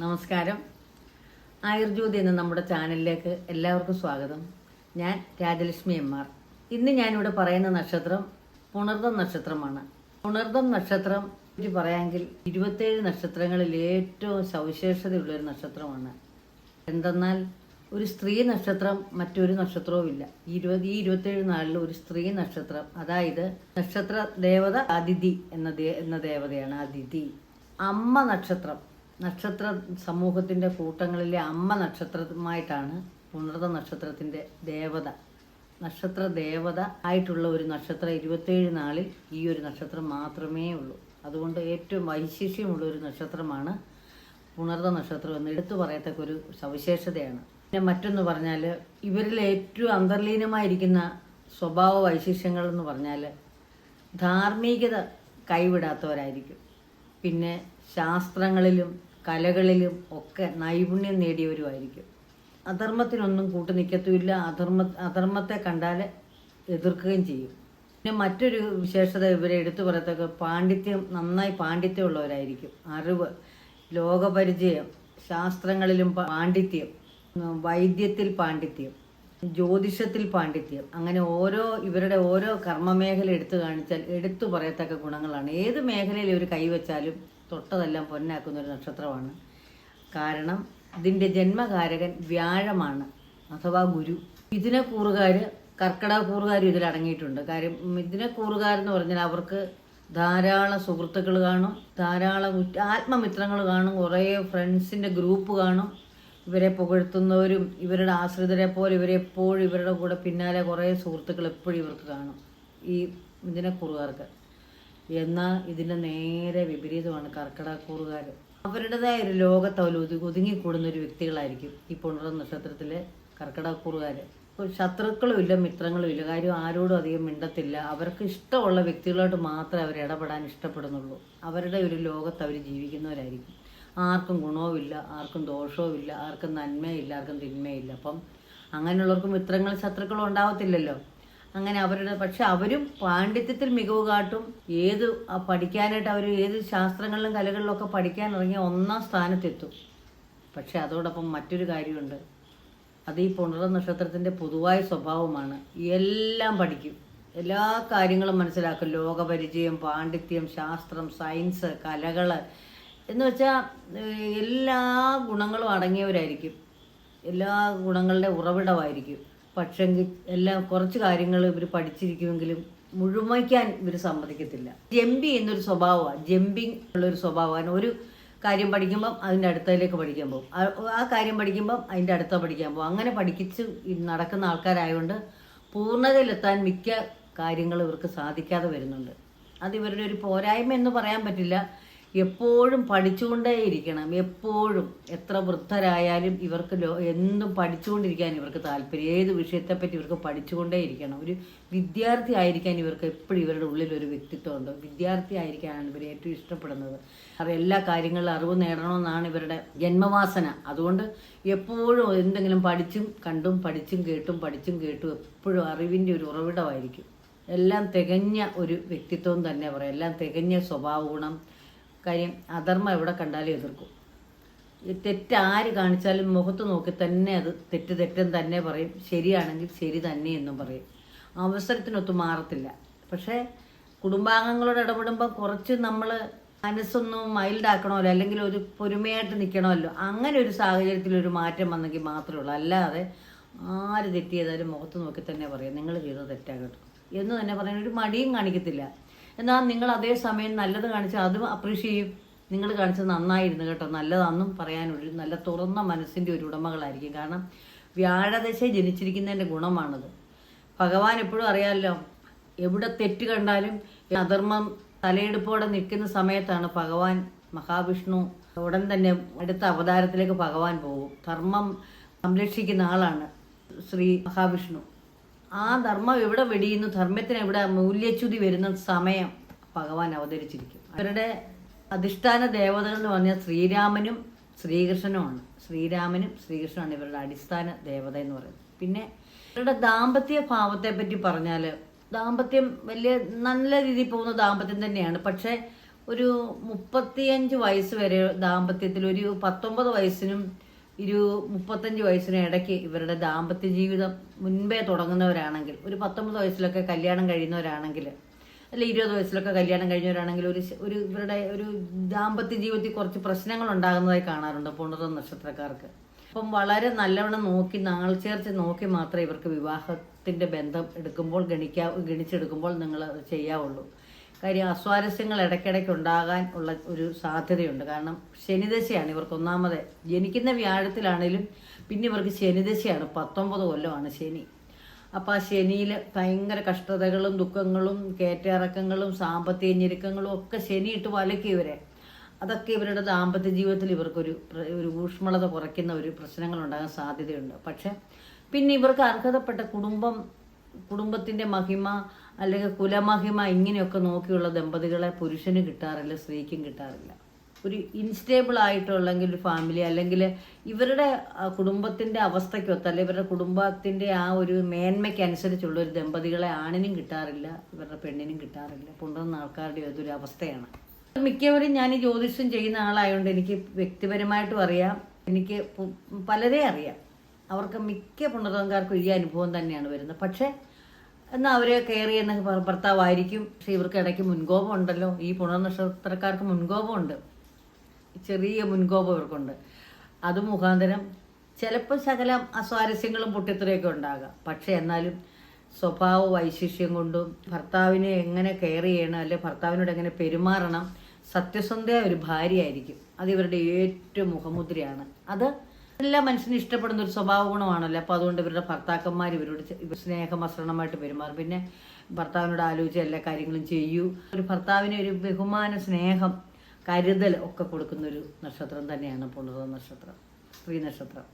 നമസ്കാരം. ആയുർജ്യോതി എന്ന നമ്മുടെ ചാനലിലേക്ക് എല്ലാവർക്കും സ്വാഗതം. ഞാൻ രാജലക്ഷ്മി എം ആർ. ഇന്ന് ഞാനിവിടെ പറയുന്ന നക്ഷത്രം പുണർദം നക്ഷത്രമാണ്. പുണർദം നക്ഷത്രം പറ്റി പറയാമെങ്കിൽ ഇരുപത്തേഴ് നക്ഷത്രങ്ങളിൽ ഏറ്റവും സവിശേഷതയുള്ള ഒരു നക്ഷത്രമാണ്. എന്തെന്നാൽ ഒരു സ്ത്രീ നക്ഷത്രം മറ്റൊരു നക്ഷത്രവും ഇല്ല. ഇരുപത് ഈ ഇരുപത്തേഴ് നാളിൽ ഒരു സ്ത്രീ നക്ഷത്രം അതായത് നക്ഷത്ര ദേവത അതിഥി എന്ന എന്ന ദേവതയാണ് അതിഥി. അമ്മ നക്ഷത്രം നക്ഷത്ര സമൂഹത്തിന്റെ കൂട്ടങ്ങളിലെ അമ്മ നക്ഷത്രമായിട്ടാണ് പുണർത നക്ഷത്രത്തിന്റെ ദേവത. നക്ഷത്ര ദേവത ആയിട്ടുള്ള ഒരു നക്ഷത്രം ഇരുപത്തേഴ് നാളിൽ ഈ ഒരു നക്ഷത്രം മാത്രമേ ഉള്ളൂ. അതുകൊണ്ട് ഏറ്റവും വൈശിഷ്ട്യമുള്ള ഒരു നക്ഷത്രമാണ് പുണർത നക്ഷത്രം എന്ന് എടുത്തു പറയത്തക്ക ഒരു സവിശേഷതയാണ്. പിന്നെ മറ്റൊന്ന് പറഞ്ഞാൽ ഇവരിൽ ഏറ്റവും അന്തർലീനമായിരിക്കുന്ന സ്വഭാവ വൈശിഷ്ട്യങ്ങൾ എന്ന് പറഞ്ഞാൽ ധാർമ്മികത കൈവിടാത്തവരായിരിക്കും. പിന്നെ ശാസ്ത്രങ്ങളിലും കലകളിലും ഒക്കെ നൈപുണ്യം നേടിയവരുമായിരിക്കും. അധർമ്മത്തിനൊന്നും കൂട്ടു നിൽക്കത്തുമില്ല. അധർമ്മ അധർമ്മത്തെ കണ്ടാൽ എതിർക്കുകയും ചെയ്യും. പിന്നെ മറ്റൊരു വിശേഷത ഇവരെ എടുത്തു പറയത്തക്ക പാണ്ഡിത്യം നന്നായി പാണ്ഡിത്യമുള്ളവരായിരിക്കും. അറിവ് ലോകപരിചയം ശാസ്ത്രങ്ങളിലും പാണ്ഡിത്യം വൈദ്യത്തിൽ പാണ്ഡിത്യം ജ്യോതിഷത്തിൽ പാണ്ഡിത്യം അങ്ങനെ ഓരോ ഇവരുടെ ഓരോ കർമ്മമേഖല എടുത്തു കാണിച്ചാൽ എടുത്തു പറയത്തക്ക ഗുണങ്ങളാണ്. ഏത് മേഖലയിൽ ഇവർ കൈവച്ചാലും തൊട്ടതെല്ലാം പൊന്നാക്കുന്ന ഒരു നക്ഷത്രമാണ്. കാരണം ഇതിന്റെ ജന്മകാരകൻ വ്യാഴമാണ് അഥവാ ഗുരു. ഇതിനെ കൂറുകാർ കർക്കിടക കൂറുകാരും ഇതിൽ അടങ്ങിയിട്ടുണ്ട്. കാര്യം ഇതിനെ കൂറുകാരെന്ന് പറഞ്ഞാൽ അവർക്ക് ധാരാളം സുഹൃത്തുക്കൾ കാണും ധാരാളം ആത്മമിത്രങ്ങൾ കാണും കുറേ ഫ്രണ്ട്സിന്റെ ഗ്രൂപ്പ് കാണും. ഇവരെ പുകഴ്ത്തുന്നവരും ഇവരുടെ ആശ്രിതരെ പോലെ ഇവരെപ്പോഴും ഇവരുടെ കൂടെ പിന്നാലെ കുറേ സുഹൃത്തുക്കൾ എപ്പോഴും ഇവർക്ക് കാണും ഈ ഇതിനെ കുറുകാർക്ക് എന്നാൽ ഇതിന്റെ നേരെ വിപരീതമാണ് കർക്കിടക്കൂറുകാർ അവരുടേതായ ഒരു ലോകത്ത് അവർ ഒതുങ്ങി ഒതുങ്ങിക്കൂടുന്ന ഒരു വ്യക്തികളായിരിക്കും ഈ പുണർ നക്ഷത്രത്തിലെ കർക്കിടക്കൂറുകാർ ശത്രുക്കളും ഇല്ല മിത്രങ്ങളും ഇല്ല കാര്യം ആരോടും അധികം മിണ്ടത്തില്ല. അവർക്ക് ഇഷ്ടമുള്ള വ്യക്തികളോട്ട് മാത്രമേ അവർ ഇടപെടാൻ ഇഷ്ടപ്പെടുന്നുള്ളൂ. അവരുടെ ഒരു ലോകത്ത് അവർ ജീവിക്കുന്നവരായിരിക്കും. ആർക്കും ഗുണവുമില്ല ആർക്കും ദോഷവുമില്ല ആർക്കും നന്മയില്ല ആർക്കും തിന്മയില്ല. അപ്പം അങ്ങനെയുള്ളവർക്ക് മിത്രങ്ങളും ശത്രുക്കളും ഉണ്ടാവത്തില്ലല്ലോ. അങ്ങനെ അവരുടെ പക്ഷെ അവരും പാണ്ഡിത്യത്തിൽ മികവ് കാട്ടും. ഏത് പഠിക്കാനായിട്ട് അവർ ഏത് ശാസ്ത്രങ്ങളിലും കലകളിലും ഒക്കെ പഠിക്കാൻ ഇറങ്ങിയ ഒന്നാം സ്ഥാനത്തെത്തും. പക്ഷെ അതോടൊപ്പം മറ്റൊരു കാര്യമുണ്ട്. അത് ഈ പുണർ നക്ഷത്രത്തിന്റെ പൊതുവായ സ്വഭാവമാണ്. എല്ലാം പഠിക്കും. എല്ലാ കാര്യങ്ങളും മനസ്സിലാക്കും. ലോകപരിചയം പാണ്ഡിത്യം ശാസ്ത്രം സയൻസ് കലകൾ എന്ന് വെച്ചാൽ എല്ലാ ഗുണങ്ങളും അടങ്ങിയവരായിരിക്കും. എല്ലാ ഗുണങ്ങളുടെ ഉറവിടമായിരിക്കും. പക്ഷെങ്കിൽ എല്ലാം കുറച്ച് കാര്യങ്ങൾ ഇവർ പഠിച്ചിരിക്കുമെങ്കിലും മുഴുമിക്കാൻ ഇവർ സമ്മതിക്കത്തില്ല. ജമ്പി എന്നൊരു സ്വഭാവമാണ്. ജമ്പിങ് ഉള്ളൊരു സ്വഭാവമാണ്. ഒരു കാര്യം പഠിക്കുമ്പം അതിന്റെ അടുത്തതിലേക്ക് പഠിക്കാൻ പോകും. ആ- കാര്യം പഠിക്കുമ്പം അതിന്റെ അടുത്ത പഠിക്കാൻ പോകും. അങ്ങനെ പഠിച്ച് ഈ നടക്കുന്ന ആൾക്കാരായതുകൊണ്ട് പൂർണതയിലെത്താൻ മിക്ക കാര്യങ്ങൾ ഇവർക്ക് സാധിക്കാതെ വരുന്നുണ്ട്. അത് ഇവരുടെ ഒരു പോരായ്മ എന്ന് പറയാൻ പറ്റില്ല. എപ്പോഴും പഠിച്ചുകൊണ്ടേയിരിക്കണം. എപ്പോഴും എത്ര വൃദ്ധരായാലും ഇവർക്ക് ലോ എന്നും പഠിച്ചുകൊണ്ടിരിക്കാൻ ഇവർക്ക് താല്പര്യം. ഏത് വിഷയത്തെപ്പറ്റി ഇവർക്ക് പഠിച്ചുകൊണ്ടേയിരിക്കണം. ഒരു വിദ്യാർത്ഥി ആയിരിക്കാൻ ഇവർക്ക് എപ്പോഴും ഇവരുടെ ഉള്ളിൽ ഒരു വ്യക്തിത്വമുണ്ട്. വിദ്യാർത്ഥി ആയിരിക്കാനാണ് ഇവർ ഏറ്റവും ഇഷ്ടപ്പെടുന്നത്. അവർ എല്ലാ കാര്യങ്ങളിലും അറിവ് നേടണമെന്നാണ് ഇവരുടെ ജന്മവാസന. അതുകൊണ്ട് എപ്പോഴും എന്തെങ്കിലും പഠിച്ചും കണ്ടും പഠിച്ചും കേട്ടും പഠിച്ചും കേട്ടും എപ്പോഴും അറിവിന്റെ ഒരു ഉറവിടമായിരിക്കും. എല്ലാം തികഞ്ഞ ഒരു വ്യക്തിത്വം തന്നെ പറയാം. എല്ലാം തികഞ്ഞ സ്വഭാവ ഗുണം കാര്യം അധർമ്മം എവിടെ കണ്ടാലും എതിർക്കും. തെറ്റ് ആര് കാണിച്ചാലും മുഖത്ത് നോക്കി തന്നെ അത് തെറ്റ് തെറ്റെന്ന് തന്നെ പറയും. ശരിയാണെങ്കിൽ ശരി തന്നെ എന്നും പറയും. അവസരത്തിനൊത്ത് മാറത്തില്ല. പക്ഷേ കുടുംബാംഗങ്ങളോട് ഇടപെടുമ്പോൾ കുറച്ച് നമ്മൾ മനസ്സൊന്നും മൈൽഡാക്കണമല്ലോ അല്ലെങ്കിൽ ഒരു പൊരുമയായിട്ട് നിൽക്കണമല്ലോ അങ്ങനെ ഒരു സാഹചര്യത്തിൽ ഒരു മാറ്റം വന്നെങ്കിൽ മാത്രമേ ഉള്ളൂ. അല്ലാതെ ആര് തെറ്റ് ചെയ്താലും മുഖത്ത് നോക്കി തന്നെ പറയും. നിങ്ങൾ ചെയ്തത് തെറ്റാകട്ടെ എന്ന് തന്നെ പറയാൻ ഒരു മടിയും കാണിക്കത്തില്ല. എന്നാൽ നിങ്ങൾ അതേ സമയം നല്ലത് കാണിച്ചാൽ അതും അപ്രീഷിയേറ്റ് ചെയ്യും. നിങ്ങൾ കാണിച്ചത് നന്നായിരുന്നു കേട്ടോ. നല്ലതാണെന്നും പറയാനൊരു നല്ല തുറന്ന മനസ്സിന്റെ ഒരു ഉടമകളായിരിക്കും. കാരണം വ്യാഴദശ ജനിച്ചിരിക്കുന്നതിന്റെ ഗുണമാണത്. ഭഗവാൻ എപ്പോഴും അറിയാമല്ലോ എവിടെ തെറ്റ് കണ്ടാലും അധർമ്മം തലയെടുപ്പോടെ നിൽക്കുന്ന സമയത്താണ് ഭഗവാൻ മഹാവിഷ്ണു ഉടൻ തന്നെ അടുത്ത അവതാരത്തിലേക്ക് ഭഗവാൻ പോകും. ധർമ്മം സംരക്ഷിക്കുന്ന ആളാണ് ശ്രീ മഹാവിഷ്ണു. ആ ധർമ്മം എവിടെ വെടിയുന്നു? ധർമ്മത്തിന് എവിടെ മൂല്യച്യുതി വരുന്ന സമയം ഭഗവാൻ അവതരിച്ചിരിക്കും. അവരുടെ അധിഷ്ഠാന ദേവതകൾ എന്ന് പറഞ്ഞാൽ ശ്രീരാമനും ശ്രീകൃഷ്ണനുമാണ് ശ്രീരാമനും ശ്രീകൃഷ്ണനാണ് ഇവരുടെ അടിസ്ഥാന ദേവത എന്ന് പറയുന്നത്. പിന്നെ ഇവരുടെ ദാമ്പത്യ ഭാവത്തെ പറ്റി പറഞ്ഞാൽ ദാമ്പത്യം വലിയ നല്ല രീതിയിൽ പോകുന്ന ദാമ്പത്യം തന്നെയാണ്. പക്ഷേ ഒരു മുപ്പത്തിയഞ്ച് വയസ്സ് വരെ ദാമ്പത്യത്തിൽ ഒരു പത്തൊമ്പത് വയസ്സിനും ഒരു മുപ്പത്തഞ്ച് വയസ്സിന് ഇടയ്ക്ക് ഇവരുടെ ദാമ്പത്യ ജീവിതം മുൻപേ തുടങ്ങുന്നവരാണെങ്കിൽ ഒരു പത്തൊമ്പത് വയസ്സിലൊക്കെ കല്യാണം കഴിയുന്നവരാണെങ്കിൽ അല്ല ഇരുപത് വയസ്സിലൊക്കെ കല്യാണം കഴിഞ്ഞവരാണെങ്കിൽ ഒരു ഒരു ഇവരുടെ ഒരു ദാമ്പത്യ ജീവിതത്തിൽ കുറച്ച് പ്രശ്നങ്ങൾ ഉണ്ടാകുന്നതായി കാണാറുണ്ട് പുണർന്ന നക്ഷത്രക്കാർക്ക്. അപ്പം വളരെ നല്ലവണ്ണം നോക്കി നാൾ ചേർച്ച് നോക്കി മാത്രമേ ഇവർക്ക് വിവാഹത്തിന്റെ ബന്ധം എടുക്കുമ്പോൾ ഗണിക്കാ ഗണിച്ചെടുക്കുമ്പോൾ നിങ്ങൾ ചെയ്യാവുള്ളൂ. കാര്യം അസ്വാരസ്യങ്ങൾ ഇടയ്ക്കിടയ്ക്ക് ഉണ്ടാകാൻ ഉള്ള ഒരു സാധ്യതയുണ്ട്. കാരണം ശനിദശയാണ് ഇവർക്ക് ഒന്നാമത് ജനിക്കുന്ന വ്യാഴത്തിലാണേലും പിന്നെ ഇവർക്ക് ശനിദശയാണ് പത്തൊമ്പത് കൊല്ലമാണ് ശനി. അപ്പം ആ ശനിയിൽ ഭയങ്കര കഷ്ടതകളും ദുഃഖങ്ങളും കയറ്റിറക്കങ്ങളും സാമ്പത്തിക ഞെരുക്കങ്ങളും ഒക്കെ ശനിയിട്ട് വലക്കി ഇവരെ. അതൊക്കെ ഇവരുടെ ദാമ്പത്യ ജീവിതത്തിൽ ഇവർക്കൊരു ഒരു ഊഷ്മളത കുറയ്ക്കുന്ന ഒരു പ്രശ്നങ്ങൾ ഉണ്ടാകാൻ സാധ്യതയുണ്ട്. പക്ഷെ പിന്നെ ഇവർക്ക് അർഹതപ്പെട്ട കുടുംബം കുടുംബത്തിന്റെ മഹിമ അല്ലെങ്കിൽ കുലമഹിമ ഇങ്ങനെയൊക്കെ നോക്കിയുള്ള ദമ്പതികളെ പുരുഷന് കിട്ടാറില്ല സ്ത്രീക്കും കിട്ടാറില്ല. ഒരു ഇൻസ്റ്റേബിൾ ആയിട്ടുള്ളെങ്കിൽ ഒരു ഫാമിലി അല്ലെങ്കിൽ ഇവരുടെ കുടുംബത്തിന്റെ അവസ്ഥയ്ക്കൊത്ത അല്ലെങ്കിൽ ഇവരുടെ കുടുംബത്തിന്റെ ആ ഒരു മേന്മയ്ക്കനുസരിച്ചുള്ള ഒരു ദമ്പതികളെ ആണിനും കിട്ടാറില്ല ഇവരുടെ പെണ്ണിനും കിട്ടാറില്ല കൊണ്ടുവന്ന ആൾക്കാരുടെ അതൊരു അവസ്ഥയാണ്. മിക്കവരും ഞാൻ ഈ ജ്യോതിഷം ചെയ്യുന്ന ആളായതുകൊണ്ട് എനിക്ക് വ്യക്തിപരമായിട്ടും അറിയാം. എനിക്ക് പലരെ അറിയാം. അവർക്ക് മിക്ക പുണർന്നക്കാർക്കും ഈ അനുഭവം തന്നെയാണ് വരുന്നത്. പക്ഷേ എന്നാൽ അവരെ കെയർ ചെയ്യുന്ന ഭർത്താവായിരിക്കും. പക്ഷെ ഇവർക്ക് ഇടയ്ക്ക് മുൻകോപം ഉണ്ടല്ലോ. ഈ പുണർനക്ഷത്രക്കാർക്ക് മുൻകോപമുണ്ട് ചെറിയ മുൻകോപം ഇവർക്കുണ്ട്. അത് മുഖാന്തരം ചിലപ്പോൾ ശകലം അസ്വാരസ്യങ്ങളും പൊട്ടിത്തെറിയൊക്കെ ഉണ്ടാകാം. പക്ഷെ എന്നാലും സ്വഭാവ വൈശിഷ്യം കൊണ്ടും ഭർത്താവിനെ എങ്ങനെ കെയർ ചെയ്യണം അല്ലെ ഭർത്താവിനോട് എങ്ങനെ പെരുമാറണം സത്യസന്ധയായ ഒരു ഭാര്യയായിരിക്കും. അത് ഇവരുടെ ഏറ്റവും മുഖമുദ്രയാണ്. അത് എല്ലാ മനുഷ്യനും ഇഷ്ടപ്പെടുന്ന ഒരു സ്വഭാവ ഗുണമാണല്ലോ? അപ്പോൾ അതുകൊണ്ട് ഇവരുടെ ഭർത്താക്കന്മാർ ഇവരോട് സ്നേഹമസരണമായിട്ട് പെരുമാറും. പിന്നെ ഭർത്താവിനോട് ആലോചിച്ച് എല്ലാ കാര്യങ്ങളും ചെയ്യൂ. ഒരു ഭർത്താവിന് ഒരു ബഹുമാന സ്നേഹം കരുതൽ ഒക്കെ കൊടുക്കുന്ന ഒരു നക്ഷത്രം തന്നെയാണ് പുണർവ നക്ഷത്രം സ്ത്രീ നക്ഷത്രം.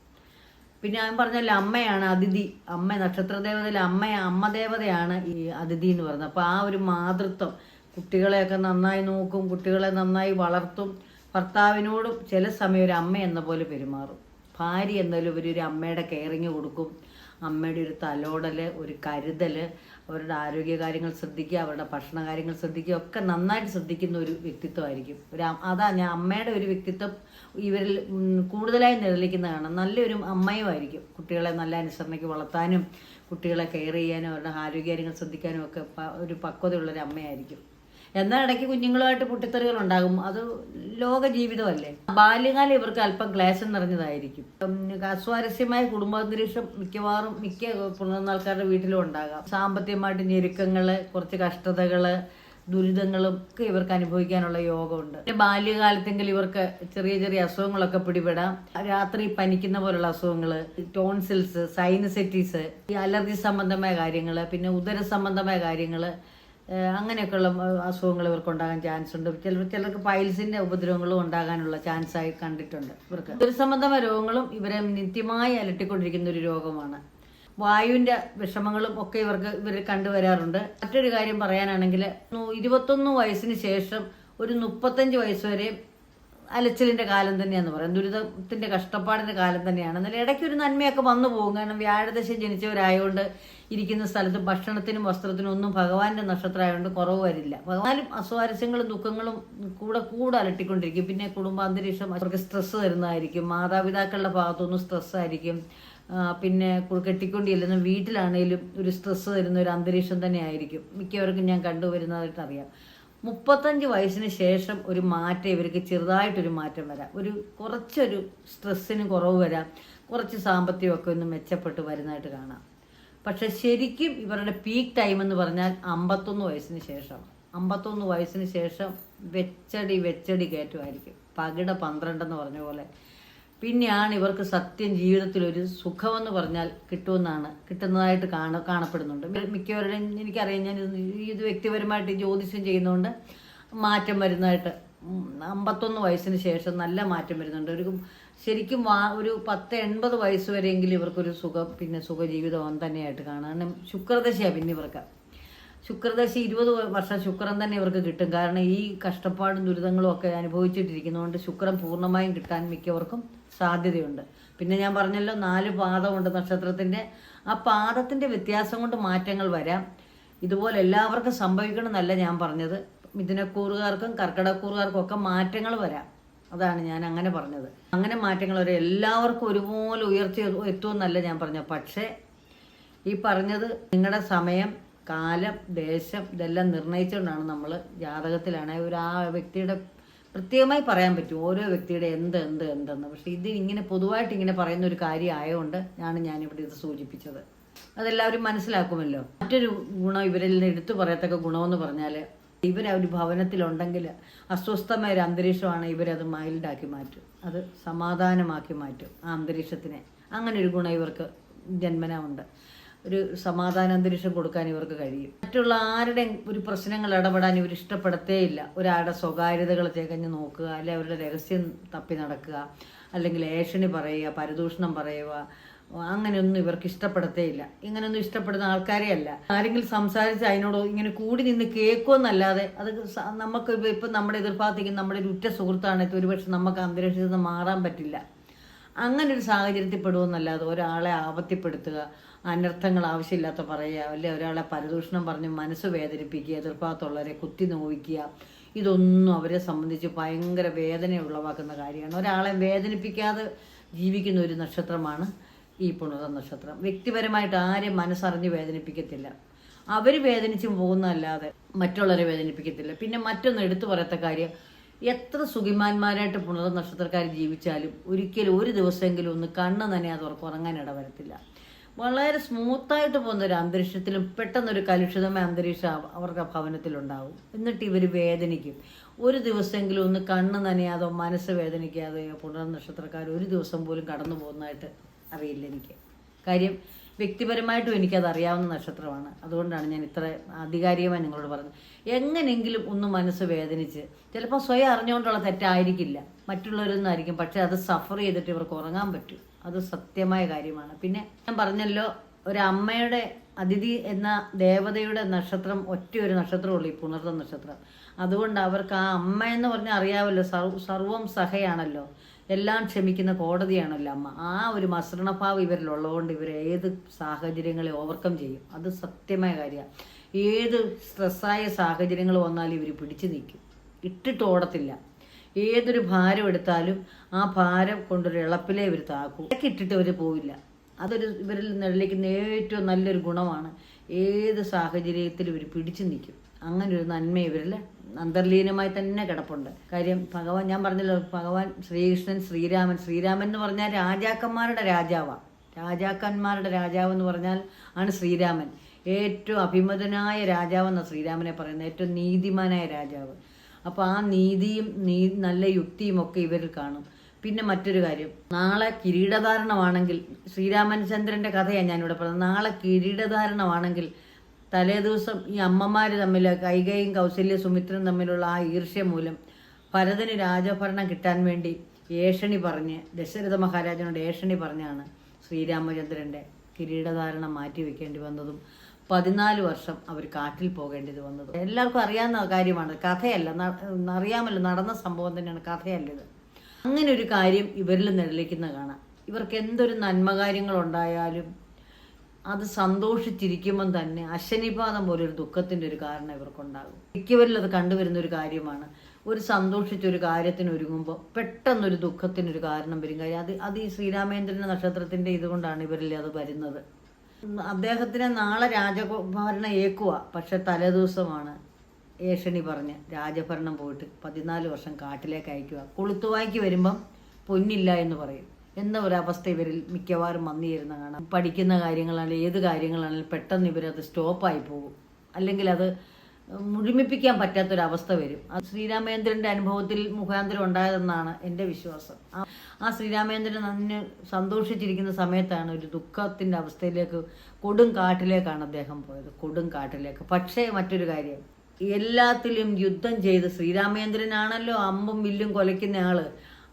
പിന്നെ ഞാൻ പറഞ്ഞല്ലോ അമ്മയാണ് അതിഥി. അമ്മ നക്ഷത്ര ദേവതയിലെ അമ്മ അമ്മ ദേവതയാണ് ഈ അതിഥി എന്ന് പറയുന്നത്. അപ്പോൾ ആ ഒരു മാതൃത്വം കുട്ടികളെയൊക്കെ നന്നായി നോക്കും കുട്ടികളെ നന്നായി വളർത്തും. ഭർത്താവിനോടും ചില സമയം ഒരു അമ്മ എന്ന പോലെ പെരുമാറും. ഭാര്യ ഇവർ ഒരു അമ്മയുടെ കെയറിങ് കൊടുക്കും. അമ്മയുടെ ഒരു തലോടൽ ഒരു കരുതൽ അവരുടെ ആരോഗ്യ കാര്യങ്ങൾ ശ്രദ്ധിക്കുക അവരുടെ ഭക്ഷണ കാര്യങ്ങൾ ശ്രദ്ധിക്കുക ഒക്കെ നന്നായിട്ട് ശ്രദ്ധിക്കുന്ന ഒരു വ്യക്തിത്വമായിരിക്കും. ഒരു അതാ ഞാൻ അമ്മയുടെ ഒരു വ്യക്തിത്വം ഇവരിൽ കൂടുതലായി നിഴലിക്കുന്നതാണ് നല്ലൊരു അമ്മയുമായിരിക്കും. കുട്ടികളെ നല്ല അനുസരണയ്ക്ക് വളർത്താനും കുട്ടികളെ കെയർ ചെയ്യാനും അവരുടെ ആരോഗ്യ കാര്യങ്ങൾ ശ്രദ്ധിക്കാനും ഒക്കെ ഒരു പക്വതയുള്ളൊരു അമ്മയായിരിക്കും. എന്നാൽ ഇടയ്ക്ക് കുഞ്ഞുങ്ങളുമായിട്ട് പൊട്ടിത്തെറികൾ ഉണ്ടാകും അത് ലോക ജീവിതമല്ലേ? ബാല്യകാലം ഇവർക്ക് അല്പം ക്ലേശം നിറഞ്ഞതായിരിക്കും. അസ്വാരസ്യമായ കുടുംബാന്തരീക്ഷം മിക്കവാറും മിക്ക പുണർന്ന ആൾക്കാരുടെ വീട്ടിലും ഉണ്ടാകാം. സാമ്പത്തികമായിട്ട് ഞെരുക്കങ്ങൾ കുറച്ച് കഷ്ടതകൾ ദുരിതങ്ങളും ഒക്കെ ഇവർക്ക് അനുഭവിക്കാനുള്ള യോഗമുണ്ട്. പിന്നെ ബാല്യകാലത്തെങ്കിൽ ഇവർക്ക് ചെറിയ ചെറിയ അസുഖങ്ങളൊക്കെ പിടിപെടാം. രാത്രി പനിക്കുന്ന പോലുള്ള അസുഖങ്ങൾ ടോൺസിൽസ് സൈനസെറ്റീസ് ഈ അലർജി സംബന്ധമായ കാര്യങ്ങൾ പിന്നെ ഉദര സംബന്ധമായ കാര്യങ്ങൾ അങ്ങനെയൊക്കെയുള്ള അസുഖങ്ങൾ ഇവർക്ക് ഉണ്ടാകാൻ ചാൻസ് ഉണ്ട് ചിലർ ചിലർക്ക് പൈൽസിന്റെ ഉപദ്രവങ്ങളും ഉണ്ടാകാനുള്ള ചാൻസ് ആയി കണ്ടിട്ടുണ്ട് ഇവർക്ക്. ദുരസംബന്ധമായ രോഗങ്ങളും ഇവരെ നിത്യമായി അലട്ടിക്കൊണ്ടിരിക്കുന്ന ഒരു രോഗമാണ്. വായുവിന്റെ വിഷമങ്ങളും ഒക്കെ ഇവർക്ക് ഇവർ കണ്ടുവരാറുണ്ട്. മറ്റൊരു കാര്യം പറയാനാണെങ്കിൽ ഇരുപത്തൊന്ന് വയസ്സിന് ശേഷം ഒരു മുപ്പത്തഞ്ച് വയസ്സ് വരെ അലച്ചിലിന്റെ കാലം തന്നെയാന്ന് പറയാം. ദുരിതത്തിന്റെ കഷ്ടപ്പാടിന്റെ കാലം തന്നെയാണ്. എന്നാൽ ഇടയ്ക്ക് ഒരു നന്മയൊക്കെ വന്നു പോകും. കാരണം വ്യാഴദശ ജനിച്ചവരായതുകൊണ്ട് ഇരിക്കുന്ന സ്ഥലത്ത് ഭക്ഷണത്തിനും വസ്ത്രത്തിനും ഒന്നും ഭഗവാന്റെ നക്ഷത്രമായതുകൊണ്ട് കുറവ് വരില്ല. ഭഗവാനും അസ്വാരസ്യങ്ങളും ദുഃഖങ്ങളും കൂടെ കൂടെ അലട്ടിക്കൊണ്ടിരിക്കും. പിന്നെ കുടുംബ കുടുംബാന്തരീക്ഷം അവർക്ക് സ്ട്രെസ് തരുന്നതായിരിക്കും. മാതാപിതാക്കളുടെ ഭാഗത്തുനിന്ന് സ്ട്രെസ് ആയിരിക്കും. പിന്നെ കു- വീട്ടിലാണെങ്കിലും ഒരു സ്ട്രെസ് തരുന്ന ഒരു അന്തരീക്ഷം തന്നെ ആയിരിക്കും മിക്കവർക്കും ഞാൻ കണ്ടുവരുന്നതായിട്ട് അറിയാം മുപ്പത്തഞ്ച് വയസ്സിന് ശേഷം ഒരു മാറ്റം ഇവർക്ക് ചെറുതായിട്ടൊരു മാറ്റം വരാം. ഒരു കുറച്ചൊരു സ്ട്രെസ്സിന് കുറവ് വരാം. കുറച്ച് സാമ്പത്തികമൊക്കെ ഒന്ന് മെച്ചപ്പെട്ട് വരുന്നതായിട്ട് കാണാം. പക്ഷെ ശരിക്കും ഇവരുടെ പീക്ക് ടൈം എന്ന് പറഞ്ഞാൽ അമ്പത്തൊന്ന് വയസ്സിന് ശേഷം. അമ്പത്തൊന്ന് വയസ്സിന് ശേഷം വെച്ചടി വെച്ചടി കയറ്റമായിരിക്കും. പകിട പന്ത്രണ്ടെന്ന് പറഞ്ഞ പോലെ. പിന്നെയാണ് ഇവർക്ക് സത്യം ജീവിതത്തിൽ ഒരു സുഖമെന്ന് പറഞ്ഞാൽ കിട്ടുമെന്നാണ് കിട്ടുന്നതായിട്ട് കാണ കാണപ്പെടുന്നുണ്ട്. മിക്കവരുടെയും എനിക്കറിയാം ഞാൻ ഇത് വ്യക്തിപരമായിട്ട് ജ്യോതിഷം ചെയ്യുന്നതുകൊണ്ട് മാറ്റം വരുന്നതായിട്ട് അമ്പത്തൊന്ന് വയസ്സിന് ശേഷം നല്ല മാറ്റം വരുന്നുണ്ട്. ഒരു ശരിക്കും വാ ഒരു പത്ത് എൺപത് വയസ്സ് വരെയെങ്കിലും ഇവർക്കൊരു സുഖം പിന്നെ സുഖജീവിതം തന്നെയായിട്ട് കാണാം. കാരണം ശുക്രദശയാണ് പിന്നെ ഇവർക്ക്. ശുക്രദശ ഇരുപത് വർഷം ശുക്രൻ തന്നെ ഇവർക്ക് കിട്ടും. കാരണം ഈ കഷ്ടപ്പാടും ദുരിതങ്ങളും ഒക്കെ അനുഭവിച്ചിട്ടിരിക്കുന്നതുകൊണ്ട് ശുക്രൻ പൂർണമായും കിട്ടാൻ മിക്കവർക്കും സാധ്യതയുണ്ട്. പിന്നെ ഞാൻ പറഞ്ഞല്ലോ നാല് പാദമുണ്ട് നക്ഷത്രത്തിന്റെ. ആ പാദത്തിന്റെ വ്യത്യാസം കൊണ്ട് മാറ്റങ്ങൾ വരാം. ഇതുപോലെ എല്ലാവർക്കും സംഭവിക്കണം എന്നല്ല ഞാൻ പറഞ്ഞത്. മിഥുനക്കൂറുകാർക്കും കർക്കിടക്കൂറുകാർക്കും ഒക്കെ മാറ്റങ്ങൾ വരാം. അതാണ് ഞാൻ അങ്ങനെ പറഞ്ഞത്. അങ്ങനെ മാറ്റങ്ങൾ വരെ. എല്ലാവർക്കും ഒരുപോലെ ഉയർച്ച എത്തുമെന്നല്ല ഞാൻ പറഞ്ഞത്. പക്ഷേ ഈ പറഞ്ഞത് നിങ്ങളുടെ സമയം കാലം ദേശം ഇതെല്ലാം നിർണയിച്ചുകൊണ്ടാണ് നമ്മൾ ജാതകത്തിലാണെങ്കിൽ ഒരു ആ വ്യക്തിയുടെ പ്രത്യേകമായി പറയാൻ പറ്റും. ഓരോ വ്യക്തിയുടെ എന്ത് എന്ത് എന്തെന്ന്. പക്ഷെ ഇത് ഇങ്ങനെ പൊതുവായിട്ട് ഇങ്ങനെ പറയുന്ന ഒരു കാര്യമായതുകൊണ്ട് ആണ് ഞാനിവിടെ ഇത് സൂചിപ്പിച്ചത്. അതെല്ലാവരും മനസ്സിലാക്കുമല്ലോ. മറ്റൊരു ഗുണം ഇവരിൽ നിന്ന് എടുത്തു പറയത്തക്ക ഗുണമെന്ന് പറഞ്ഞാൽ ഇവർ ഒരു ഭവനത്തിലുണ്ടെങ്കിൽ അസ്വസ്ഥമായ ഒരു അന്തരീക്ഷമാണ് ഇവരത് മൈൽഡാക്കി മാറ്റും. അത് സമാധാനമാക്കി മാറ്റും ആ അന്തരീക്ഷത്തിനെ. അങ്ങനെ ഒരു ഗുണം ഇവർക്ക് ജന്മന ഉണ്ട് ഒരു സമാധാന അന്തരീക്ഷം കൊടുക്കാൻ ഇവർക്ക് കഴിയും. മറ്റുള്ള ആരുടെ ഒരു പ്രശ്നങ്ങൾ ഇടപെടാൻ ഇവർ ഇഷ്ടപ്പെടത്തേയില്ല ഒരാളുടെ സ്വകാര്യതകൾ തികഞ്ഞ് നോക്കുക അല്ലെ അവരുടെ രഹസ്യം തപ്പി നടക്കുക അല്ലെങ്കിൽ ഏഷണി പറയുക പരദൂഷണം പറയുക അങ്ങനെയൊന്നും ഇവർക്ക് ഇഷ്ടപ്പെടത്തേയില്ല ഇങ്ങനെയൊന്നും ഇഷ്ടപ്പെടുന്ന ആൾക്കാരെ അല്ല. ആരെങ്കിലും സംസാരിച്ച് അതിനോട് ഇങ്ങനെ കൂടി നിന്ന് കേൾക്കുമെന്നല്ലാതെ അത് നമുക്ക് ഇപ്പം നമ്മുടെ എതിർഭാഗത്തേക്ക് നമ്മുടെ ഒരു ഉറ്റ സുഹൃത്താണ്. ഒരുപക്ഷെ നമുക്ക് അന്തരീക്ഷത്തിൽ നിന്ന് മാറാൻ പറ്റില്ല. അങ്ങനെ ഒരു സാഹചര്യത്തിൽ പെടുമെന്നല്ലാതെ ഒരാളെ ആപത്തിപ്പെടുത്തുക അനർത്ഥങ്ങൾ ആവശ്യമില്ലാത്ത പറയുക അല്ലെ? ഒരാളെ പരദൂഷണം പറഞ്ഞ് മനസ്സ് വേദനിപ്പിക്കുക എതിർഭാഗത്തുള്ളവരെ കുത്തി നോവിക്കുക ഇതൊന്നും അവരെ സംബന്ധിച്ച് ഭയങ്കര വേദന ഉളവാക്കുന്ന കാര്യമാണ്. ഒരാളെ വേദനിപ്പിക്കാതെ ജീവിക്കുന്ന ഒരു നക്ഷത്രമാണ് ഈ പുണത നക്ഷത്രം. വ്യക്തിപരമായിട്ട് ആരെയും മനസ്സറിഞ്ഞ് വേദനിപ്പിക്കത്തില്ല. അവർ വേദനിച്ചും പോകുന്നതല്ലാതെ മറ്റുള്ളവരെ വേദനിപ്പിക്കത്തില്ല. പിന്നെ മറ്റൊന്ന് എടുത്തു പറയത്ത കാര്യം എത്ര സുഖിമാന്മാരായിട്ട് പുണത നക്ഷത്രക്കാർ ജീവിച്ചാലും ഒരിക്കലും ഒരു ദിവസമെങ്കിലും ഒന്ന് കണ്ണ് നനയാതെ അവർക്ക് ഉറങ്ങാനിട ഇടവരത്തില്ല. വളരെ സ്മൂത്തായിട്ട് പോകുന്ന ഒരു അന്തരീക്ഷത്തിലും പെട്ടെന്നൊരു കലുഷിതമായ അന്തരീക്ഷം അവർക്ക് ഭവനത്തിലുണ്ടാവും. എന്നിട്ട് ഇവർ വേദനിക്കും. ഒരു ദിവസമെങ്കിലും ഒന്ന് കണ്ണ് നനയാതോ മനസ്സ് വേദനിക്കാതെയോ പുണർ നക്ഷത്രക്കാർ ഒരു ദിവസം പോലും കടന്നു പോകുന്നതായിട്ട് അറിയില്ല എനിക്ക്. കാര്യം വ്യക്തിപരമായിട്ടും എനിക്കത് അറിയാവുന്ന നക്ഷത്രമാണ്. അതുകൊണ്ടാണ് ഞാൻ ഇത്ര ആധികാരികമായി നിങ്ങളോട് പറഞ്ഞത്. എങ്ങനെയെങ്കിലും ഒന്ന് മനസ്സ് വേദനിച്ച് ചിലപ്പോൾ സ്വയം അറിഞ്ഞുകൊണ്ടുള്ള തെറ്റായിരിക്കില്ല. മറ്റുള്ളവരൊന്നും ആയിരിക്കും പക്ഷെ അത് സഫർ ചെയ്തിട്ട് ഇവർക്ക് ഉറങ്ങാൻ പറ്റും. അത് സത്യമായ കാര്യമാണ്. പിന്നെ ഞാൻ പറഞ്ഞല്ലോ ഒരമ്മയുടെ അതിഥി എന്ന ദേവതയുടെ നക്ഷത്രം ഒറ്റ ഒരു നക്ഷത്രമുള്ളൂ ഈ പുണർത്ത നക്ഷത്രം. അതുകൊണ്ട് അവർക്ക് ആ അമ്മ എന്ന് പറഞ്ഞാൽ അറിയാമല്ലോ സർവം സഹയാണല്ലോ. എല്ലാം ക്ഷമിക്കുന്ന കോടതിയാണല്ലോ അമ്മ. ആ ഒരു മസൃണഭാവം ഇവരിലുള്ളതുകൊണ്ട് ഇവർ ഏത് സാഹചര്യങ്ങളെ ഓവർകം ചെയ്യും. അത് സത്യമായ കാര്യമാണ്. ഏത് സ്ട്രെസ്സായ സാഹചര്യങ്ങൾ വന്നാലും ഇവർ പിടിച്ചു നിൽക്കും. ഇട്ടിട്ട് ഓടത്തില്ല. ഏതൊരു ഭാരം എടുത്താലും ആ ഭാരം കൊണ്ടൊരു ഇളപ്പിലേ ഇവർ താക്കൂ. ഇടയ്ക്ക് ഇവർ പോവില്ല. അതൊരു ഇവരിൽ നിഴലിക്കുന്ന ഏറ്റവും നല്ലൊരു ഗുണമാണ്. ഏത് സാഹചര്യത്തിലും ഇവർ പിടിച്ചു നിൽക്കും. അങ്ങനെ ഒരു നന്മ ഇവരിൽ അന്തർലീനമായി തന്നെ കിടപ്പുണ്ട്. കാര്യം ഭഗവാൻ ഞാൻ പറഞ്ഞല്ലോ ഭഗവാൻ ശ്രീകൃഷ്ണൻ ശ്രീരാമൻ ശ്രീരാമൻ എന്ന് പറഞ്ഞാൽ രാജാക്കന്മാരുടെ രാജാവാണ് രാജാക്കന്മാരുടെ രാജാവ് എന്ന് പറഞ്ഞാൽ ആണ് ശ്രീരാമൻ. ഏറ്റവും അഭിമതനായ രാജാവെന്ന ശ്രീരാമനെ പറയുന്നത്. ഏറ്റവും നീതിമാനായ രാജാവ്. അപ്പോൾ ആ നീതിയും നീ നല്ല യുക്തിയും ഒക്കെ ഇവരിൽ കാണും. പിന്നെ മറ്റൊരു കാര്യം നാളെ കിരീടധാരണമാണെങ്കിൽ ശ്രീരാമചന്ദ്രന്റെ കഥയാണ് ഞാനിവിടെ പറഞ്ഞത്. നാളെ കിരീടധാരണമാണെങ്കിൽ തലേദിവസം ഈ അമ്മമാർ തമ്മിൽ കൈകയും കൗസല്യ സുമിത്രനും തമ്മിലുള്ള ആ ഈർഷ്യ മൂലം ഭരതന് രാജഭരണം കിട്ടാൻ വേണ്ടി ഏഷണി പറഞ്ഞ് ദശരഥ മഹാരാജനോട് ഏഷണി പറഞ്ഞാണ് ശ്രീരാമചന്ദ്രന്റെ കിരീടധാരണം മാറ്റി വെക്കേണ്ടി വന്നതും പതിനാല് വർഷം അവർ കാട്ടിൽ പോകേണ്ടത് വന്നത്. എല്ലാവർക്കും അറിയാവുന്ന കാര്യമാണ്. കഥയല്ല അറിയാമല്ലോ നടന്ന സംഭവം തന്നെയാണ് കഥയല്ല ഇത്. അങ്ങനെ ഒരു കാര്യം ഇവരിൽ നിഴലിക്കുന്ന കാണാം. ഇവർക്ക് എന്തൊരു നന്മ കാര്യങ്ങൾ ഉണ്ടായാലും അത് സന്തോഷിച്ചിരിക്കുമ്പം തന്നെ അശനിപാതം പോലെ ഒരു ദുഃഖത്തിന്റെ ഒരു കാരണം ഇവർക്കുണ്ടാകും. മിക്കവരിൽ അത് കണ്ടുവരുന്ന ഒരു കാര്യമാണ്. ഒരു സന്തോഷിച്ച ഒരു കാര്യത്തിന് ഒരുങ്ങുമ്പോൾ പെട്ടെന്നൊരു ദുഃഖത്തിനൊരു കാരണം വരും കാര്യം. അത് അത് ഈ ശ്രീരാമേന്ദ്രന്റെ നക്ഷത്രത്തിന്റെ ഇതുകൊണ്ടാണ് ഇവരിൽ അത് വരുന്നത്. അദ്ദേഹത്തിന് നാളെ രാജഭരണം ഏക്കുക പക്ഷെ തലേദിവസമാണ് ഏഷണി പറഞ്ഞ് രാജഭരണം പോയിട്ട് പതിനാല് വർഷം കാട്ടിലേക്ക് അയക്കുക. കൊളുത്തുവായ്ക്ക് വരുമ്പം പൊന്നില്ല എന്ന് പറയും. എന്ന ഒരവസ്ഥ ഇവരിൽ? മിക്കവാറും വന്നിരുന്ന കാണാം. പഠിക്കുന്ന കാര്യങ്ങളാണെങ്കിലും ഏത് കാര്യങ്ങളാണെങ്കിലും പെട്ടെന്ന് ഇവരത് സ്റ്റോപ്പായി പോകും. അല്ലെങ്കിൽ അത് മുഴുമിപ്പിക്കാൻ പറ്റാത്തൊരവസ്ഥ വരും. അത് ശ്രീരാമേന്ദ്രന്റെ അനുഭവത്തിൽ മുഖാന്തരം ഉണ്ടായതെന്നാണ് എന്റെ വിശ്വാസം. ആ- ശ്രീരാമേന്ദ്രൻ അതിന് സന്തോഷിച്ചിരിക്കുന്ന സമയത്താണ് ഒരു ദുഃഖത്തിന്റെ അവസ്ഥയിലേക്ക് കൊടും കാട്ടിലേക്കാണ് അദ്ദേഹം പോയത്. കൊടും കാട്ടിലേക്ക്. പക്ഷേ മറ്റൊരു കാര്യം. എല്ലാത്തിലും യുദ്ധം ചെയ്ത് ശ്രീരാമേന്ദ്രനാണല്ലോ അമ്പും വില്ലും കൊലയ്ക്കുന്ന ആൾ.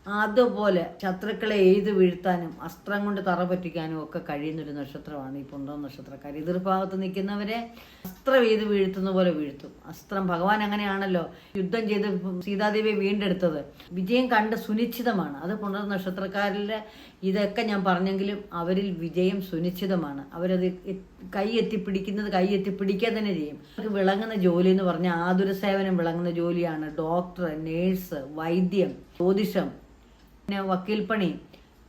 അതുപോലെ ശത്രുക്കളെ എഴുതി വീഴ്ത്താനും അസ്ത്രം കൊണ്ട് തറ പറ്റിക്കാനും ഒക്കെ കഴിയുന്നൊരു നക്ഷത്രമാണ് ഈ പുണ്ടം നക്ഷത്രക്കാർ. എതിർഭാഗത്ത് നിൽക്കുന്നവരെ അസ്ത്രം എഴുതി വീഴ്ത്തുന്ന പോലെ വീഴ്ത്തും. അസ്ത്രം ഭഗവാൻ അങ്ങനെയാണല്ലോ യുദ്ധം ചെയ്ത് സീതാദേവിയെ വീണ്ടെടുത്തത്. വിജയം കണ്ട് സുനിശ്ചിതമാണ്. അത് പുണർ നക്ഷത്രക്കാരിലെ ഇതൊക്കെ ഞാൻ പറഞ്ഞെങ്കിലും അവരിൽ വിജയം സുനിശ്ചിതമാണ്. അവരത് കൈ എത്തിപ്പിടിക്കുന്നത് കൈ എത്തിപ്പിടിക്കുക തന്നെ ചെയ്യും. അവർക്ക് വിളങ്ങുന്ന ജോലി എന്ന് പറഞ്ഞാൽ ആതുര സേവനം വിളങ്ങുന്ന ജോലിയാണ്. ഡോക്ടർ നേഴ്സ് വൈദ്യം ജ്യോതിഷം പിന്നെ വക്കീൽ പണി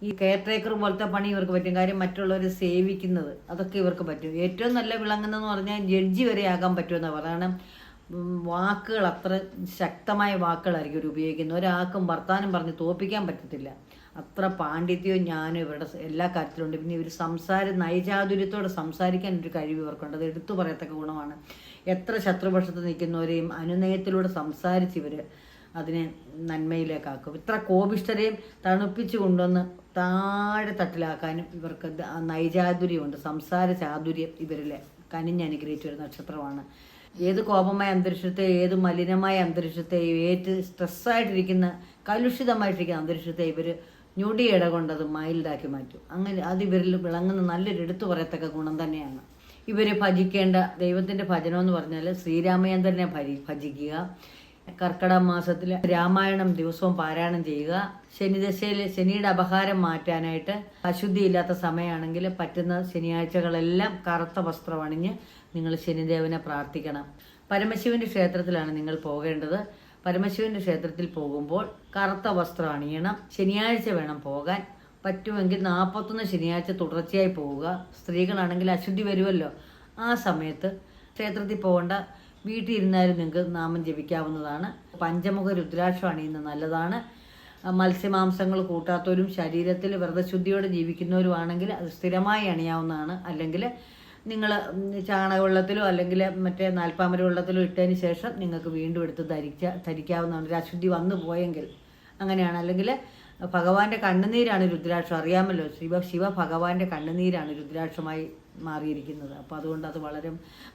ഈ കെയർ ടേക്കർ പോലത്തെ പണി ഇവർക്ക് പറ്റും. കാര്യം മറ്റുള്ളവരെ സേവിക്കുന്നത് അതൊക്കെ ഇവർക്ക് പറ്റും. ഏറ്റവും നല്ല വിളങ്ങുന്നതെന്ന് പറഞ്ഞാൽ ജഡ്ജി വരെ ആകാൻ പറ്റുമെന്നാണ് പറയുന്നത്. വാക്കുകൾ അത്ര ശക്തമായ വാക്കുകളായിരിക്കും ഇവർ ഉപയോഗിക്കുന്നത്. ഒരാൾക്കും വർത്താനം പറഞ്ഞ് തോപ്പിക്കാൻ പറ്റത്തില്ല. അത്ര പാണ്ഡിത്യവും ഞാനും ഇവരുടെ എല്ലാ കാര്യത്തിലുണ്ട്. പിന്നെ ഇവർ സംസാര നൈചാതുര്യത്തോടെ സംസാരിക്കാൻ ഒരു കഴിവ് ഇവർക്കുണ്ട്. അത് എടുത്തു പറയത്തക്ക ഗുണമാണ്. എത്ര ശത്രുപക്ഷത്ത് നിൽക്കുന്നവരെയും അനുനയത്തിലൂടെ സംസാരിച്ച് ഇവർ അതിനെ നന്മയിലേക്കാക്കും. ഇത്ര കോപിഷ്ഠരെയും തണുപ്പിച്ചു കൊണ്ടുവന്ന് താഴെ തട്ടിലാക്കാനും ഇവർക്ക് നൈചാതുര്യമുണ്ട് സംസാര ചാതുര്യം ഇവരിലെ കനിഞ്ഞനുഗ്രഹിച്ച ഒരു നക്ഷത്രമാണ്. ഏത് കോപമായ അന്തരീക്ഷത്തെയും ഏത് മലിനമായ അന്തരീക്ഷത്തെയും ഏത് സ്ട്രെസ്സായിട്ടിരിക്കുന്ന കലുഷിതമായിട്ടിരിക്കുന്ന അന്തരീക്ഷത്തെ ഇവർ ഞൊടിയിട കൊണ്ടത് മൈൽഡാക്കി മാറ്റും. അങ്ങനെ അത് ഇവരിൽ വിളങ്ങുന്ന നല്ലൊരു എടുത്തു പറയത്തക്ക ഗുണം തന്നെയാണ്. ഇവരെ ഭജിക്കേണ്ട ദൈവത്തിന്റെ ഭജനം എന്ന് പറഞ്ഞാൽ ശ്രീരാമചന്ദ്രനെ ഭരി ഭജിക്കുക. കർക്കിടക മാസത്തിൽ രാമായണം ദിവസവും പാരായണം ചെയ്യുക. ശനിദശയിൽ ശനിയുടെ അപഹാരം മാറ്റാനായിട്ട് അശുദ്ധിയില്ലാത്ത സമയമാണെങ്കിൽ പറ്റുന്ന ശനിയാഴ്ചകളെല്ലാം കറുത്ത വസ്ത്രം അണിഞ്ഞ് നിങ്ങൾ ശനിദേവനെ പ്രാർത്ഥിക്കണം. പരമശിവന്റെ ക്ഷേത്രത്തിലാണ് നിങ്ങൾ പോകേണ്ടത്. പരമശിവന്റെ ക്ഷേത്രത്തിൽ പോകുമ്പോൾ കറുത്ത വസ്ത്രം അണിയണം. ശനിയാഴ്ച വേണം പോകാൻ. പറ്റുമെങ്കിൽ നാൽപ്പത്തൊന്ന് ശനിയാഴ്ച തുടർച്ചയായി പോവുക. സ്ത്രീകളാണെങ്കിൽ അശുദ്ധി വരുമല്ലോ. ആ സമയത്ത് ക്ഷേത്രത്തിൽ പോകേണ്ട വീട്ടിൽ ഇരുന്നാലും നിങ്ങൾക്ക് നാമം ജപിക്കാവുന്നതാണ്. പഞ്ചമുഖ രുദ്രാക്ഷം അണിയുന്നത് നല്ലതാണ്. മത്സ്യമാംസങ്ങൾ കൂട്ടാത്തവരും ശരീരത്തിൽ വ്രതശുദ്ധിയോടെ ജീവിക്കുന്നവരുമാണെങ്കിൽ അത് സ്ഥിരമായി അണിയാവുന്നതാണ്. അല്ലെങ്കിൽ നിങ്ങൾ ചാണകവെള്ളത്തിലോ അല്ലെങ്കിൽ മറ്റേ നാൽപ്പാമര വെള്ളത്തിലോ ഇട്ടതിന് ശേഷം നിങ്ങൾക്ക് വീണ്ടും എടുത്ത് ധരിച്ച ധരിക്കാവുന്നതാണ്. ഒരു അശുദ്ധി വന്നു പോയെങ്കിൽ അങ്ങനെയാണ്. അല്ലെങ്കിൽ ഭഗവാന്റെ കണ്ണുനീരാണ് രുദ്രാക്ഷം. അറിയാമല്ലോ ശിവ ശിവ ഭഗവാന്റെ കണ്ണുനീരാണ് രുദ്രാക്ഷമായി മാറിയിരിക്കുന്നത്. അപ്പോൾ അതുകൊണ്ട് അത് വളരെ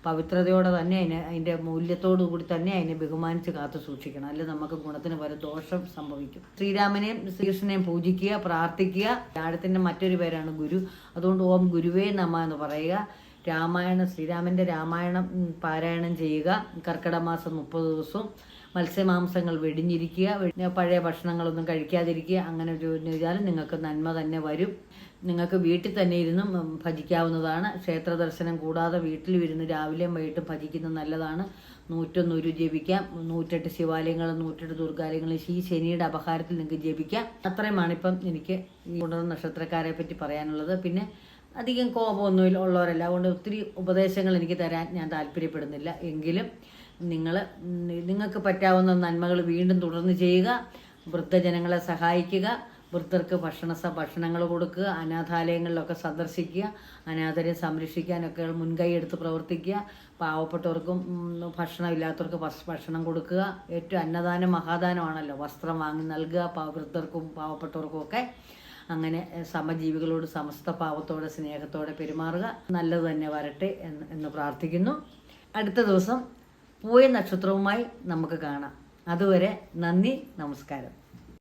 പവിത്രതയോടെ തന്നെ അതിനെ അതിന്റെ മൂല്യത്തോടു കൂടി തന്നെ അതിനെ ബഹുമാനിച്ച് കാത്തു സൂക്ഷിക്കണം. അല്ലെങ്കിൽ നമുക്ക് ഗുണത്തിന് വരെ ദോഷം സംഭവിക്കും. ശ്രീരാമനെയും ശ്രീകൃഷ്ണനെയും പൂജിക്കുക പ്രാർത്ഥിക്കുക. രാജത്തിന്റെ മറ്റൊരു പേരാണ് ഗുരു. അതുകൊണ്ട് ഓം ഗുരുവേ നമ എന്ന് പറയുക. രാമായണ ശ്രീരാമന്റെ രാമായണം പാരായണം ചെയ്യുക. കർക്കിടക മാസം മുപ്പത് ദിവസവും മത്സ്യമാംസങ്ങൾ വെടിഞ്ഞിരിക്കുക. പഴയ ഭക്ഷണങ്ങളൊന്നും കഴിക്കാതിരിക്കുക. അങ്ങനെ ഒരു ചെയ്താൽ നിങ്ങൾക്ക് നന്മ തന്നെ വരും. നിങ്ങൾക്ക് വീട്ടിൽ തന്നെ ഇരുന്നും ഭജിക്കാവുന്നതാണ്. ക്ഷേത്ര ദർശനം കൂടാതെ വീട്ടിൽ ഇരുന്ന് രാവിലെയും വൈകിട്ടും ഭജിക്കുന്നത് നല്ലതാണ്. നൂറ്റൊന്നൂരു ജപിക്കാം. നൂറ്റെട്ട് ശിവാലയങ്ങളും നൂറ്റെട്ട് ദുർഗാലയങ്ങളും ഈ ശനിയുടെ അപഹാരത്തിൽ നിങ്ങൾക്ക് ജപിക്കാം. അത്രയുമാണ് ഇപ്പം എനിക്ക് ഈ ഗുണ നക്ഷത്രക്കാരെ പറ്റി പറയാനുള്ളത്. പിന്നെ അധികം കോപമൊന്നും ഉള്ളവരല്ല. അതുകൊണ്ട് ഒത്തിരി ഉപദേശങ്ങൾ എനിക്ക് തരാൻ ഞാൻ താല്പര്യപ്പെടുന്നില്ല. എങ്കിലും നിങ്ങൾ നിങ്ങൾക്ക് പറ്റാവുന്ന നന്മകൾ വീണ്ടും തുടർന്ന് ചെയ്യുക. വൃദ്ധജനങ്ങളെ സഹായിക്കുക. വൃദ്ധർക്ക് ഭക്ഷണ ഭക്ഷണങ്ങൾ കൊടുക്കുക അനാഥാലയങ്ങളിലൊക്കെ സന്ദർശിക്കുക അനാഥരെ സംരക്ഷിക്കാനൊക്കെ മുൻകൈ എടുത്ത് പ്രവർത്തിക്കുക. പാവപ്പെട്ടവർക്കും ഭക്ഷണം ഭക്ഷണമില്ലാത്തവർക്ക് ഭക്ഷ- ഭക്ഷണം കൊടുക്കുക. ഏറ്റവും അന്നദാനം മഹാദാനമാണല്ലോ. വസ്ത്രം വാങ്ങി നൽകുക വൃദ്ധർക്കും പാവപ്പെട്ടവർക്കും ഒക്കെ അങ്ങനെ സമജീവികളോട് സമസ്ത പാവത്തോടെ സ്നേഹത്തോടെ പെരുമാറുക. നല്ലത് തന്നെ വരട്ടെ എന്ന് എന്ന് പ്രാർത്ഥിക്കുന്നു. അടുത്ത ദിവസം പൂയ നക്ഷത്രവുമായി നമുക്ക് കാണാം. അതുവരെ നന്ദി നമസ്കാരം.